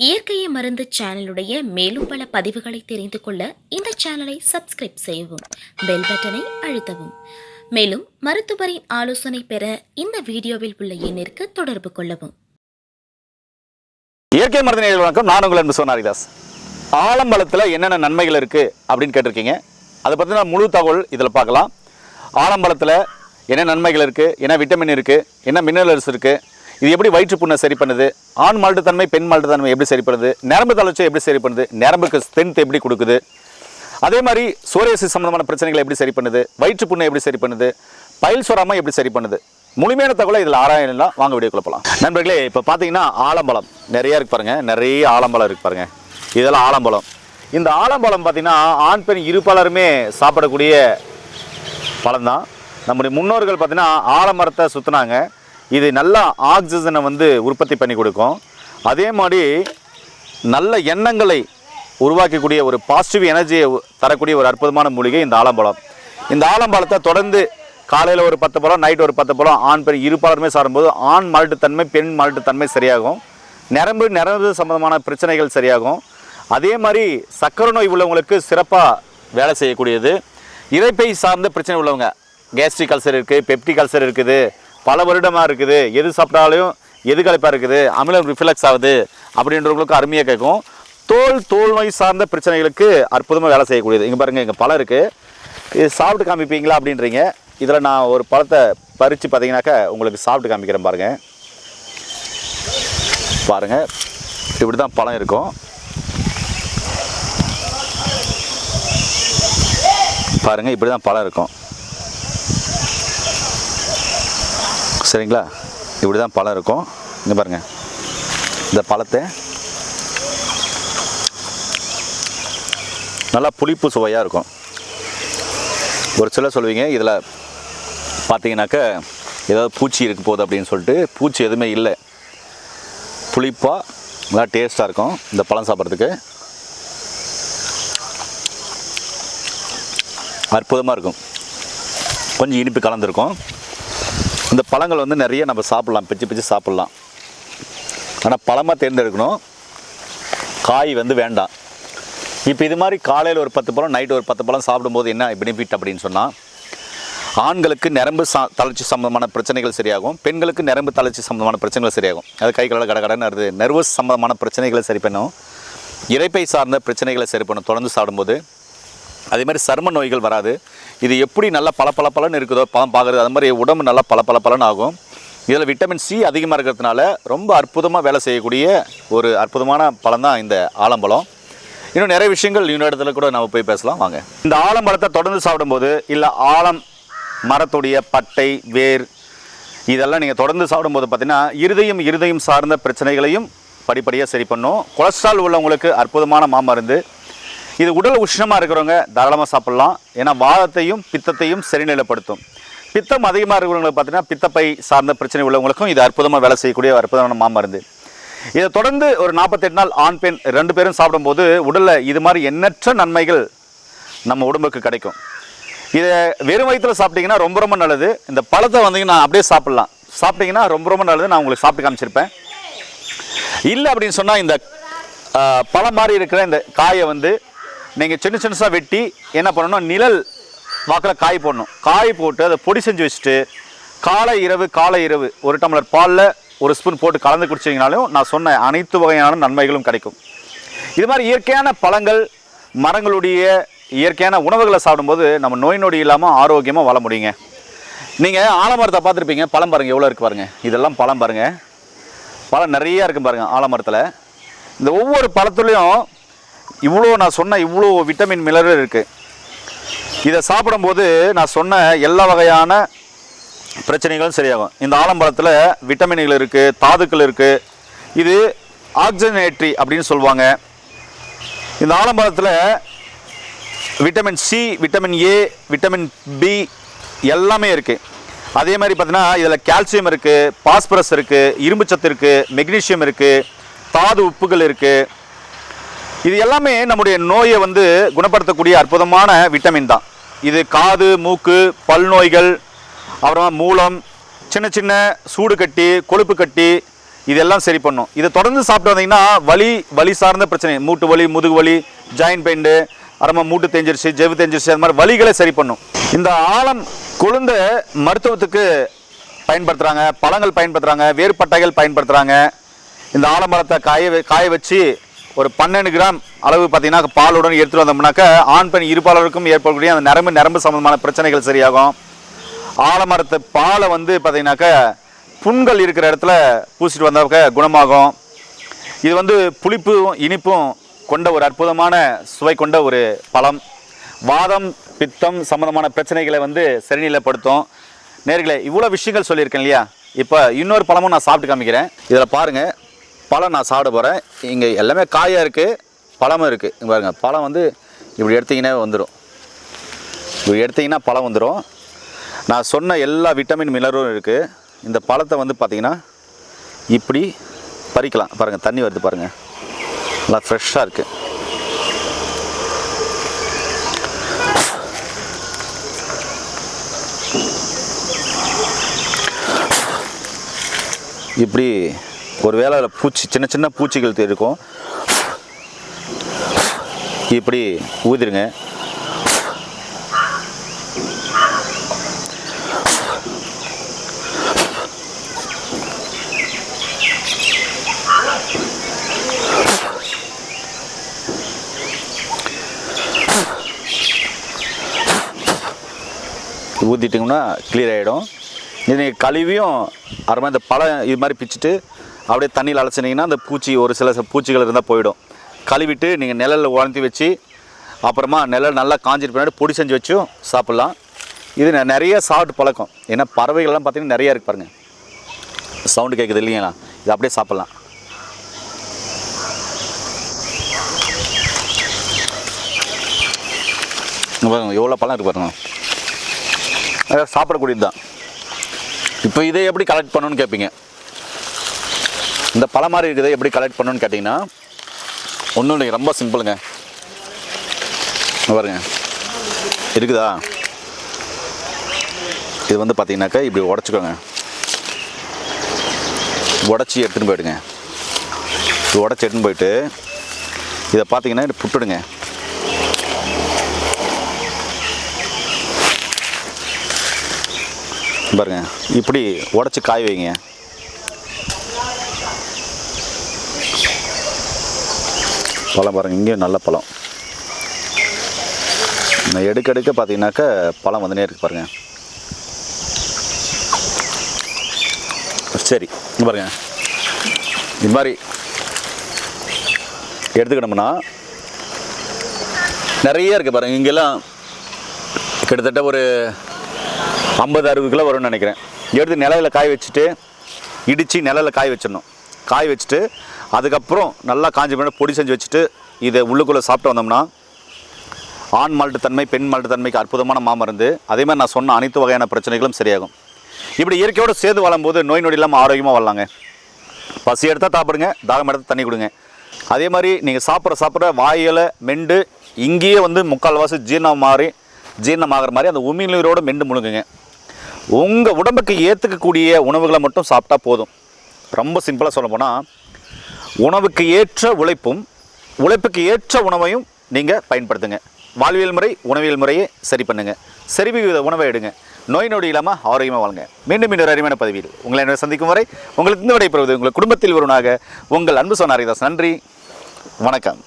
இயற்கையை மருந்து சேனலுடைய மேலும் பல பதிவுகளை தெரிந்து கொள்ள இந்த சேனலை சப்ஸ்கிரைப் செய்யவும் பெல் பட்டனை அழுத்தவும். மேலும் மருத்துவரின் ஆலோசனை பெற இந்த வீடியோவில் உள்ள எண்ணிற்கு தொடர்பு கொள்ளவும். இயற்கை மருந்து நேயர்கள் வணக்கம் நான் உங்கள் அன்பு சோனாரிதாஸ் ஆலம்பழத்தில் என்னென்ன நன்மைகள் இருக்குது அப்படின்னு கேட்டிருக்கீங்க. அதை பற்றின முழு தகவல் இதில் பார்க்கலாம். ஆலம்பழத்தில் என்ன நன்மைகள் இருக்குது என்ன விட்டமின் இருக்குது என்ன மினரல்ஸ் இருக்குது இது எப்படி வயிற்றுப்புண்ணை சரி பண்ணுது? ஆண் மால்ட்டுத்தன்மை பெண் மால்ட்டுத்தன்மை எப்படி சரி பண்ணுது? நரம்பு தளர்ச்சி எப்படி சரி பண்ணுது? நரம்புக்கு ஸ்ட்ரென்த் எப்படி கொடுக்குது? அதே மாதிரி சோரியாசிஸ் சம்பந்தமான பிரச்சனைகளை எப்படி சரி பண்ணுது? வயிற்றுப்புண்ணை எப்படி சரி பண்ணுது? பயில் சொராமல் எப்படி சரி பண்ணுது? முழுமையான தகவலை இதில் ஆராயலாம். வாங்க வீடியோக்குள்ள போகலாம். நண்பர்களே இப்போ பார்த்தீங்கன்னா ஆலம்பழம். நிறையா இருக்கு பாருங்கள் நிறைய ஆலம்பழம் இருக்கு பாருங்கள் இதெல்லாம் ஆலம்பழம். இந்த ஆலம்பழம் பார்த்தீங்கன்னா ஆண் பெண் இரு பலருமே சாப்பிடக்கூடிய பழம் தான் நம்முடைய முன்னோர்கள் பார்த்தீங்கன்னா ஆலமரத்தை சுற்றினாங்க இது நல்லா ஆக்சிஜனை வந்து உற்பத்தி பண்ணி கொடுக்கும். அதே மாதிரி நல்ல எண்ணங்களை உருவாக்கக்கூடிய ஒரு பாசிட்டிவ் எனர்ஜியை தரக்கூடிய ஒரு அற்புதமான மூலிகை இந்த ஆலம்பழம். இந்த ஆலம்பழத்தை தொடர்ந்து காலையில் ஒரு பத்து பழம் நைட் ஒரு பத்து பழம் ஆண் பெண் இரு பலருமே ஆண் ஆண் தன்மை பெண் மால்ட்டுத்தன்மை சரியாகும். நரம்பு நரம்பு சம்பந்தமான பிரச்சனைகள் சரியாகும். அதே மாதிரி சர்க்கரை நோய் உள்ளவங்களுக்கு சிறப்பாக வேலை செய்யக்கூடியது. இறைப்பை சார்ந்த பிரச்சனை உள்ளவங்க கேஸ்ட்ரிக் அல்சர் இருக்குது பெப்டிக் அல்சர் இருக்குது பல வருடமாக இருக்குது. எது சாப்பிட்டாலும் எது களைப்பாக இருக்குது அமிலம் ரிஃப்ளெக்ஸ் ஆகுது அப்படின்றவங்களுக்கு அருமையாக கேட்கும். தோல் தோல் நோய் சார்ந்த பிரச்சனைகளுக்கு அற்புதமாக வேலை செய்யக்கூடியது. இங்கே பாருங்கள் இங்கே பழம் இருக்குது இது சாப்பிட்டு காமிப்பீங்களா அப்படின்றீங்க. இதில் நான் ஒரு பழத்தை பறித்து பார்த்தீங்கன்னாக்கா உங்களுக்கு சாப்பிட்டு காமிக்கிறேன் பாருங்கள் பாருங்கள் இப்படி தான் பழம் இருக்கும். பாருங்கள் இப்படி தான் பழம் இருக்கும். சரிங்களா? இப்படி தான் பழம் இருக்கும். இங்கே பாருங்கள் இந்த பழத்தை நல்லா புளிப்பு சுவையாக இருக்கும். ஒரு சிலர் சொல்லுவீங்க இதில் பார்த்தீங்கன்னாக்க ஏதாவது பூச்சி இருக்க போகுது அப்படின்னு சொல்லிட்டு பூச்சி எதுவுமே இல்லை. புளிப்பாக நல்லா டேஸ்ட்டாக இருக்கும் இந்த பழம் சாப்பிட்றதுக்கு. அற்புதமாக இருக்கும். கொஞ்சம் இனிப்பு கலந்துருக்கும். இந்த பழங்கள் வந்து நிறைய நம்ம சாப்பிட்லாம் பிச்சு பிச்சு சாப்பிட்லாம். ஆனால் பழமாக தேர்ந்தெடுக்கணும். காய் வந்து வேண்டாம். இப்போ இது மாதிரி காலையில் ஒரு பத்து பழம் நைட்டு ஒரு பத்து பழம் சாப்பிடும்போது என்ன பெனிஃபிட் அப்படின்னு சொன்னால் ஆண்களுக்கு நரம்பு சா தளர்ச்சி சம்மந்தமான பிரச்சனைகள் சரியாகும். பெண்களுக்கு நரம்பு தளர்ச்சி சம்மந்தமான பிரச்சனைகள் சரியாகும். அது கை கடை கடகடன்னு வருது. நர்வஸ் சம்மந்தமான பிரச்சனைகளை சரி பண்ணும். இறைப்பை சார்ந்த பிரச்சனைகளை சரி பண்ணும். தொடர்ந்து சாப்பிடும்போது அதே மாதிரி சரும நோய்கள் வராது. இது எப்படி நல்லா பல பல பலன்னு இருக்குதோ பழம் பார்க்குறது அது மாதிரி உடம்பு நல்லா பல பல பலன் ஆகும். இதில் விட்டமின் சி அதிகமாக இருக்கிறதுனால ரொம்ப அற்புதமாக வேலை செய்யக்கூடிய ஒரு அற்புதமான பழம் தான் இந்த ஆலம்பழம். இன்னும் நிறைய விஷயங்கள் இன்னொரு இடத்துல கூட நம்ம போய் பேசலாம். வாங்க. இந்த ஆலம்பழத்தை தொடர்ந்து சாப்பிடும்போது இல்லை ஆலம் மரத்துடைய பட்டை வேர் இதெல்லாம் நீங்கள் தொடர்ந்து சாப்பிடும்போது பார்த்தீங்கன்னா இருதயம் இருதயம் சார்ந்த பிரச்சனைகளையும் படிப்படியாக சரி பண்ணும். கொலஸ்ட்ரால் உள்ளவங்களுக்கு அற்புதமான மாமருந்து. இது உடல் உஷ்ணமாக இருக்கிறவங்க தாராளமாக சாப்பிட்லாம். ஏன்னா வாதத்தையும் பித்தத்தையும் சரிநிலைப்படுத்தும். பித்தம் அதிகமாக இருக்கிறவங்களுக்கு பார்த்தீங்கன்னா பித்தப்பை சார்ந்த பிரச்சனை உள்ளவங்களுக்கும் இது அற்புதமாக வேலை செய்யக்கூடிய அற்புதமான மாமருந்து. இதை தொடர்ந்து ஒரு நாற்பத்தெட்டு நாள் ஆண் பெண் ரெண்டு பேரும் சாப்பிடும்போது உடலில் இது மாதிரி எண்ணற்ற நன்மைகள் நம்ம உடம்புக்கு கிடைக்கும். இதை வெறும் வயிற்றுல சாப்பிட்டீங்கன்னா ரொம்ப ரொம்ப நல்லது. இந்த பழத்தை வந்தீங்கன்னா அப்படியே சாப்பிட்லாம். சாப்பிட்டீங்கன்னா ரொம்ப ரொம்ப நல்லது. நான் உங்களுக்கு சாப்பிட்டு காமிச்சிருப்பேன். இல்லை அப்படின்னு சொன்னால் இந்த பழம் மாதிரி இருக்கிற இந்த காயை வந்து நீங்கள் சின்ன சின்னசாக வெட்டி என்ன பண்ணணும்? நிழல் வாக்கில் காய் போடணும். காய் போட்டு அதை பொடி செஞ்சு வச்சுட்டு காலை இரவு காலை இரவு ஒரு டம்ளர் பாலில் ஒரு ஸ்பூன் போட்டு கலந்து குடிச்சிங்கனாலும் நான் சொன்ன அனைத்து வகையான நன்மைகளும் கிடைக்கும். இது மாதிரி இயற்கையான பழங்கள் மரங்களுடைய இயற்கையான உணவுகளை சாப்பிடும்போது நம்ம நோய் நொடி இல்லாமல் ஆரோக்கியமாக வாழ முடியுங்க. நீங்கள் ஆலமரத்தை பார்த்துருப்பீங்க. பழம் பாருங்கள் எவ்வளோ இருக்குது பாருங்கள் இதெல்லாம் பழம் பாருங்கள் பழம் நிறையா இருக்கும் பாருங்கள் ஆலமரத்தில். இந்த ஒவ்வொரு பழத்துலேயும் இவ்வளோ நான் சொன்ன இவ்வளோ விட்டமின் மினரல் இருக்குது இதை சாப்பிடும்போது நான் சொன்ன எல்லா வகையான பிரச்சனைகளும் சரியாகும். இந்த ஆலம்பழத்தில் விட்டமின்கள் இருக்குது தாதுக்கள் இருக்குது இது ஆக்சிஜனேட்ரி அப்படின்னு சொல்லுவாங்க. இந்த ஆலம்பழத்தில் vitamin C vitamin A vitamin B எல்லாமே இருக்குது அதே மாதிரி பார்த்தீங்கன்னா இதில் கால்சியம் இருக்குது பாஸ்பரஸ் இருக்குது இரும்புச்சத்து இருக்குது மெக்னீசியம் இருக்குது தாது உப்புகள் இருக்குது இது எல்லாமே நம்முடைய நோயை வந்து குணப்படுத்தக்கூடிய அற்புதமான விட்டமின் தான். இது காது மூக்கு பல் நோய்கள் அப்புறமா மூலம் சின்ன சின்ன சூடு கட்டி கொழுப்பு கட்டி இதெல்லாம் சரி பண்ணும். இதை தொடர்ந்து சாப்பிட்டு வந்தீங்கன்னா வலி வலி சார்ந்த பிரச்சனை. மூட்டு வலி முதுகு வலி ஜாயின் பெயிண்டு அப்புறமா மூட்டு தேஞ்சிருச்சு ஜெவு தேஞ்சிருச்சு அந்த மாதிரி வலிகளை சரி பண்ணும். இந்த ஆழம் கொழுந்த மருத்துவத்துக்கு பயன்படுத்துகிறாங்க பழங்கள் பயன்படுத்துகிறாங்க வேறுபட்டைகள் பயன்படுத்துகிறாங்க இந்த ஆலமரத்தை காய வ- காய வச்சு ஒரு பன்னெண்டு கிராம் அளவு பார்த்தீங்கன்னா பாலுடன் எடுத்துகிட்டு வந்தோம்னாக்கா ஆண் பெண் இருபாலருக்கும் ஏற்படக்கூடிய அந்த நரம்பு நரம்பு சம்பந்தமான பிரச்சனைகள் சரியாகும். ஆலமரத்து பாலை வந்து பார்த்தீங்கன்னாக்கா புண்கள் இருக்கிற இடத்துல பூசிட்டு வந்தாக்க குணமாகும். இது வந்து புளிப்பும் இனிப்பும் கொண்ட ஒரு அற்புதமான சுவை கொண்ட ஒரு பழம். வாதம் பித்தம் சம்பந்தமான பிரச்சனைகளை வந்து சரிநிலைப்படுத்தும். நேர்களை இவ்வளோ விஷயங்கள் சொல்லியிருக்கேன் இல்லையா? இப்போ இன்னொரு பழமும் நான் சாப்பிட்டு காமிக்கிறேன். இதில் பாருங்கள் பழம் நான் சாப்பிட போகிறேன் இங்கே எல்லாமே காயாக இருக்குது பழமும் இருக்குது இங்கே பாருங்கள் பழம் வந்து இப்படி எடுத்தீங்கன்னா வந்துடும் இப்படி எடுத்தீங்கன்னா பழம் வந்துடும் நான் சொன்ன எல்லா விட்டமின் மினரும் இருக்குது இந்த பழத்தை வந்து பார்த்தீங்கன்னா இப்படி பறிக்கலாம். பாருங்கள் தண்ணி வருது பாருங்கள் நல்லா ஃப்ரெஷ்ஷாக இருக்குது இப்படி ஒரு வேளை அதில் பூச்சி சின்ன சின்ன பூச்சிகள் இருக்கும். இப்படி ஊதிருங்க. ஊற்றிட்டிங்கன்னா கிளியர் ஆகிடும் இது நீங்கள் கழுவியும் மாதிரி இந்த பழம் இது மாதிரி பிச்சுட்டு அப்படியே தண்ணியில் அலசினீங்கன்னா அந்த பூச்சி ஒரு சில பூச்சிகள் இருந்தால் போயிடும். கழுவிட்டு நீங்கள் நிழலில் உழந்தி வச்சு அப்புறமா நிழல் நல்லா காஞ்சிட்டு பின்னாடி பொடி செஞ்சு வச்சும் சாப்பிட்லாம். இது நெ- நிறைய சாப்பிட்டு பழக்கம். ஏன்னா பறவைகள்லாம் பார்த்திங்கன்னா நிறைய இருக்கு பாருங்கள் சவுண்டு கேட்குது இல்லைங்களா? இது அப்படியே சாப்பிட்லாம். பாருங்க எவ்வளோ பழம் இருக்கு பாருங்க. சாப்பிடக்கூடியது தான். இப்போ இதை எப்படி கலெக்ட் பண்ணணும்னு கேட்பீங்க? இந்த பழம் மாதிரி இருக்குது எப்படி கலெக்ட் பண்ணணும்னு கேட்டிங்கன்னா ஒன்றும் இல்லைங்க ரொம்ப சிம்பிளுங்க பாருங்க. இருக்குதா? இது வந்து பார்த்தீங்கன்னாக்கா இப்படி உடச்சிக்கோங்க. உடச்சி எடுத்துன்னு போயிடுங்க. இது உடச்சி எடுத்துன்னு போயிட்டு இதை பார்த்தீங்கன்னா இப்படி புட்டுடுங்க. பாருங்க. இப்படி உடச்சி காய வைங்க. பழம் பாருங்கள் இங்கேயும் நல்ல பழம். நான் எடுக்க எடுக்க பார்த்தீங்கன்னாக்கா பழம் வந்துனே இருக்கு பாருங்கள் சரி பாருங்கள் பாருங்க. இது மாதிரி எடுத்துக்கிட்டோம்னா நிறைய இருக்குது பாருங்கள் இங்கெல்லாம் கிட்டத்தட்ட ஒரு ஐம்பது அறுபது கிலோ வரும்னு நினைக்கிறேன். எடுத்து நிலையில் காய வச்சுட்டு இடித்து நிலையில் காய வச்சிடணும். காய வச்சுட்டு அதுக்கப்புறம் நல்லா காஞ்சி பின்னாடி பொடி செஞ்சு வச்சுட்டு இதை உள்ளுக்குள்ளே சாப்பிட்டு வந்தோம்னா ஆண் மால்ட்டுத்தன்மை பெண் மால்ட்டுத்தன்மைக்கு அற்புதமான மாமருந்து. அதே மாதிரி நான் சொன்ன அனைத்து வகையான பிரச்சனைகளும் சரியாகும். இப்படி இயற்கையோடு சேர்ந்து வாழும்போது நோய் நொடி இல்லாமல் ஆரோக்கியமாக வரலாங்க பசி எடுத்தால் சாப்பிடுங்க தாகம் எடுத்து தண்ணி கொடுங்க. அதே மாதிரி நீங்கள் சாப்பிட்ற சாப்பிட்ற வாயில் மெண்டு இங்கேயே வந்து முக்கால்வாசி ஜீரணம் மாறி ஜீரணமாகிற மாதிரி அந்த உமிழ்நீரோடு மெண்டு முழுங்குங்க. உங்கள் உடம்புக்கு ஏற்றுக்கக்கூடிய உணவுகளை மட்டும் சாப்பிட்டா போதும். ரொம்ப சிம்பிளாக சொல்ல போனால் உணவுக்கு ஏற்ற உழைப்பும் உழைப்புக்கு ஏற்ற உணவையும் நீங்கள் பயன்படுத்துங்க. வாழ்வியல் முறை உணவியல் முறையை சரி பண்ணுங்கள் சரி விகித உணவை எடுங்க. நோய் நொடி இல்லாமல் ஆரோக்கியமாக வாழுங்க. மீண்டும் இன்னொரு அருமையான பதவியில் உங்களை என்ன சந்திக்கும் வரை உங்களுக்கு இந்த விடைபெறுவது உங்கள் குடும்பத்தில் ஒருவனாக உங்கள் அன்பு சொன்னாரிதாஸ் நன்றி. வணக்கம்.